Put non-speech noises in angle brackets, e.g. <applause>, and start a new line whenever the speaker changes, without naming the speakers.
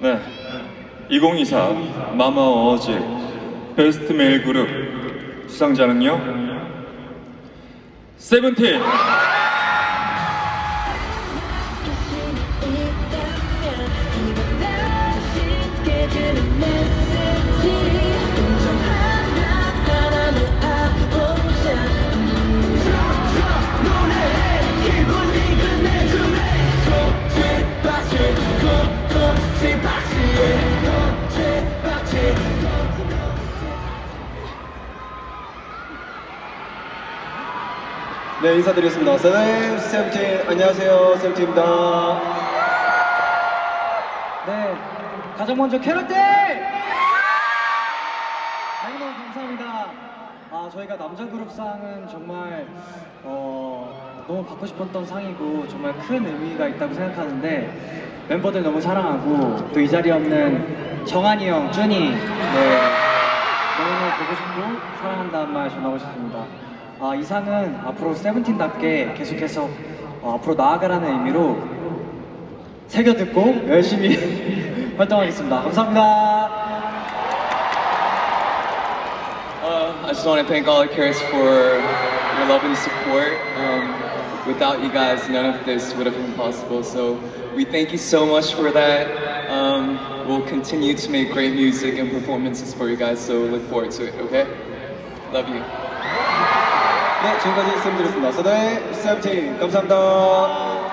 네. 2024 마마 어워즈 베스트 메일 그룹 수상자는요. 세븐틴.
네, 인사드리겠습니다. 세븐, 세븐틴, 안녕하세요. 세븐틴입니다.
네, 가장 먼저 캐럿들! 너무너무 감사합니다. 아, 저희가 남자 그룹상은 정말 어, 너무 받고 싶었던 상이고 정말 큰 의미가 있다고 생각하는데 멤버들 너무 사랑하고 또 이 자리에 없는 정한이 형, 준이 네, 너무너무 보고 싶고 사랑한다는 말 전하고 싶습니다. 아, 이 상은 앞으로 세븐틴답게 계속해서 어, 앞으로 나아가라는 의미로 새겨 듣고 열심히 <laughs> 활동하겠습니다. 감사합니다.
Uh, I just want to thank all the Carrots for your love and support. Um, without you guys, none of this would have been possible. So we thank you so much for that. Um, we'll continue to make great music and performances for you guys. So look forward to it. Okay? Love you.
네, 지금까지 세븐틴이었습니다. 세븐, 세븐틴, 감사합니다.